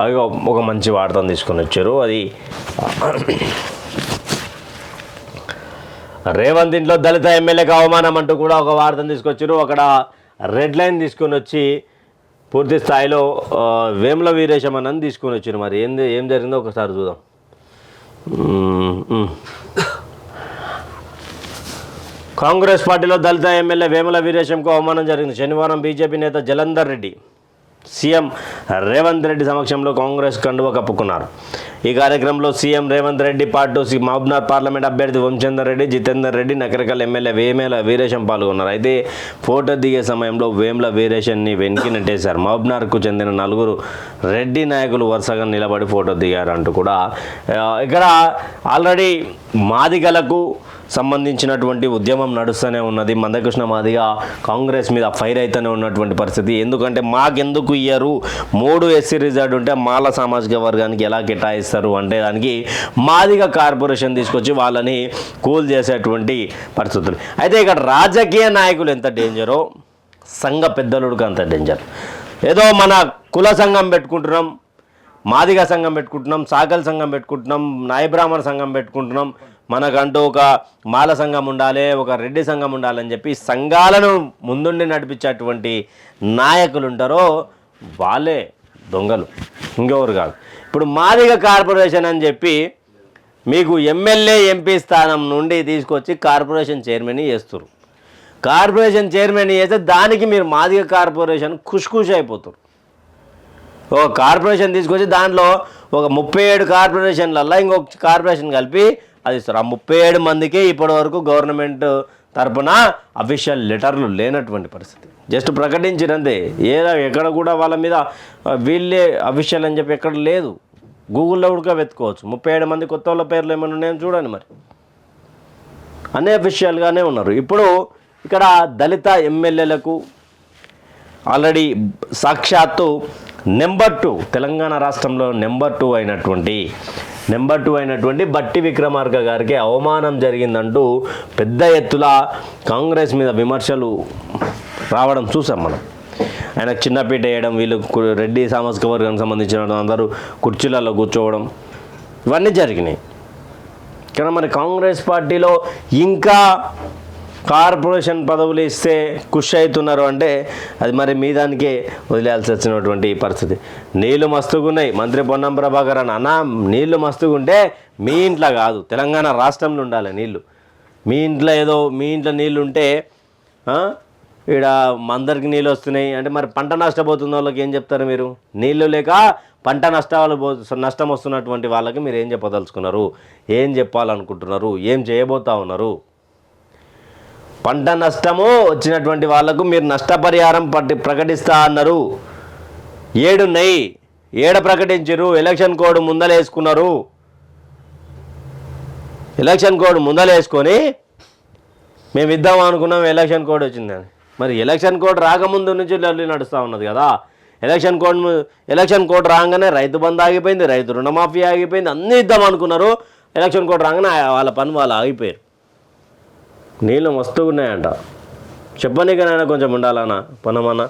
అది ఒక మంచి వార్తను తీసుకొని వచ్చారు. అది రేవంత్ ఇంట్లో దళిత ఎమ్మెల్యేకి అవమానం అంటూ కూడా ఒక వార్తను తీసుకొచ్చారు. అక్కడ రెడ్ లైన్ తీసుకొని వచ్చి పూర్తి స్థాయిలో వేముల వీరేశం అని తీసుకొని వచ్చారు. మరి ఏం ఏం జరిగిందో ఒకసారి చూద్దాం. కాంగ్రెస్ పార్టీలో దళిత ఎమ్మెల్యే వేముల వీరేశంకు అవమానం జరిగింది. శనివారం బీజేపీ నేత జలంధర్ రెడ్డి సీఎం రేవంత్ రెడ్డి సమక్షంలో కాంగ్రెస్ కండువ కప్పుకున్నారు. ఈ కార్యక్రమంలో సీఎం రేవంత్ రెడ్డి పాటు సి మహబూబ్నాథ్ పార్లమెంట్ అభ్యర్థి వంశేందర్ రెడ్డి జితేందర్ రెడ్డి నకరకల్ ఎమ్మెల్యే వేమేల వీరేశం పాల్గొన్నారు. అయితే ఫోటో దిగే సమయంలో వేముల వీరేశన్ని వెనక్కి నెట్టేశారు. మహబూబ్నాథ్కు చెందిన నలుగురు రెడ్డి నాయకులు వరుసగా నిలబడి ఫోటో దిగారు అంటూ కూడా ఇక్కడ ఆల్రెడీ మాదిగలకు సంబంధించినటువంటి ఉద్యమం నడుస్తూనే ఉన్నది. మందకృష్ణ మాదిగ కాంగ్రెస్ మీద ఫైర్ అయితేనే ఉన్నటువంటి పరిస్థితి. ఎందుకంటే మాకెందుకు ఇయ్యరు? మూడు ఎస్సీ రిజర్వ్ ఉంటే మాల సామాజిక వర్గానికి ఎలా కేటాయిస్తారు అంటే దానికి మాదిగ కార్పొరేషన్ తీసుకొచ్చి వాళ్ళని కూల్ చేసేటువంటి పరిస్థితులు. అయితే ఇక్కడ రాజకీయ నాయకులు ఎంత డేంజరో సంఘ పెద్దలుడికి అంత డేంజర్. ఏదో మన కుల సంఘం పెట్టుకుంటున్నాం మాదిగ సంఘం పెట్టుకుంటున్నాం సాకల్ సంఘం పెట్టుకుంటున్నాం నాయబ్రాహ్మణ సంఘం పెట్టుకుంటున్నాం మనకంటూ ఒక మాల సంఘం ఉండాలి ఒక రెడ్డి సంఘం ఉండాలని చెప్పి సంఘాలను ముందుండి నడిపించేటువంటి నాయకులు ఉంటారో వాళ్ళే దొంగలు. ఇంకెవరు కాదు. ఇప్పుడు మాదిగ కార్పొరేషన్ అని చెప్పి మీకు ఎమ్మెల్యే ఎంపీ స్థానం నుండి తీసుకొచ్చి కార్పొరేషన్ చైర్మన్ చేస్తారు కార్పొరేషన్ చైర్మన్ చేస్తే దానికి మీరు మాదిగ కార్పొరేషన్ ఖుష్ అయిపోతారు ఒక కార్పొరేషన్ తీసుకొచ్చి దాంట్లో ఒక ముప్పై ఏడు కార్పొరేషన్లల్లో ఇంకొక కార్పొరేషన్ కలిపి అది ఇస్తారు ఆ ముప్పై ఏడు మందికే ఇప్పటి వరకు గవర్నమెంట్ తరపున అఫీషియల్ లెటర్లు లేనటువంటి పరిస్థితి. జస్ట్ ప్రకటించినంతే ఏ ఎక్కడ కూడా వాళ్ళ మీద వీళ్ళే అఫీషియల్ అని చెప్పి ఎక్కడ లేదు. గూగుల్లో కూడా వెతుకోవచ్చు ముప్పై ఏడు మంది కొత్త వాళ్ళ పేర్లు ఏమైనా ఉన్నాయని చూడండి మరి. అనే అఫీషియల్గానే ఉన్నారు. ఇప్పుడు ఇక్కడ దళిత ఎమ్మెల్యేలకు ఆల్రెడీ సాక్షాత్తు నెంబర్ టూ తెలంగాణ రాష్ట్రంలో నెంబర్ టూ అయినటువంటి నెంబర్ టూ అయినటువంటి బట్టి విక్రమార్క గారికి అవమానం జరిగిందంటూ పెద్ద ఎత్తుల కాంగ్రెస్ మీద విమర్శలు రావడం చూసాం మనం. ఆయనకు చిన్నపీట వేయడం వీళ్ళు రెడ్డి సామాజిక వర్గానికి సంబంధించిన అందరూ కుర్చీలలో కూర్చోవడం ఇవన్నీ జరిగినాయి. కానీ మరి కాంగ్రెస్ పార్టీలో ఇంకా కార్పొరేషన్ పదవులు ఇస్తే ఖుష్ అవుతున్నారు అంటే అది మరి మీ దానికే వదిలేయాల్సి వచ్చినటువంటి పరిస్థితి. నీళ్ళు మస్తుగున్నాయి. మంత్రి పొన్నం ప్రభాకర్ అన్న అన్నా నీళ్ళు మస్తుగుంటే మీ ఇంట్లో కాదు. తెలంగాణ రాష్ట్రంలో ఉండాలి నీళ్ళు. మీ ఇంట్లో ఏదో మీ ఇంట్లో నీళ్ళు ఉంటే ఆ, మందరికి నీళ్ళు వస్తున్నాయి. అంటే మరి పంట నష్టపోతున్న వాళ్ళకి ఏం చెప్తారు మీరు? నీళ్ళు లేక పంట నష్టాలు పో నష్టం వస్తున్నటువంటి వాళ్ళకి మీరు ఏం చెప్పదలుచుకున్నారు? ఏం చెప్పాలనుకుంటున్నారు? ఏం చేయబోతా ఉన్నారు? పంట నష్టము వచ్చినటువంటి వాళ్ళకు మీరు నష్టపరిహారం పట్టి ప్రకటిస్తా అన్నారు. ఏడున్నాయి ఏడ ప్రకటించరు ఎలక్షన్ కోడ్ ముందలేసుకున్నారు. ఎలక్షన్ కోడ్ ముందలేసుకొని మేము ఇద్దాం అనుకున్నాం ఎలక్షన్ కోడ్ వచ్చిందని. మరి ఎలక్షన్ కోడ్ రాకముందు నుంచి లల్లి నడుస్తూ ఉన్నది కదా. ఎలక్షన్ కోడ్ ఎలక్షన్ కోడ్ రాగానే రైతు బంధు ఆగిపోయింది రైతు రుణమాఫీ ఆగిపోయింది అన్నీ ఇద్దాం అనుకున్నారు. ఎలక్షన్ కోడ్ రాగానే వాళ్ళ పని వాళ్ళు ఆగిపోయారు. నీళ్ళు మస్తు ఉన్నాయంట. చెప్పనీకనైనా కొంచెం ఉండాలన్నా పనమన్నా.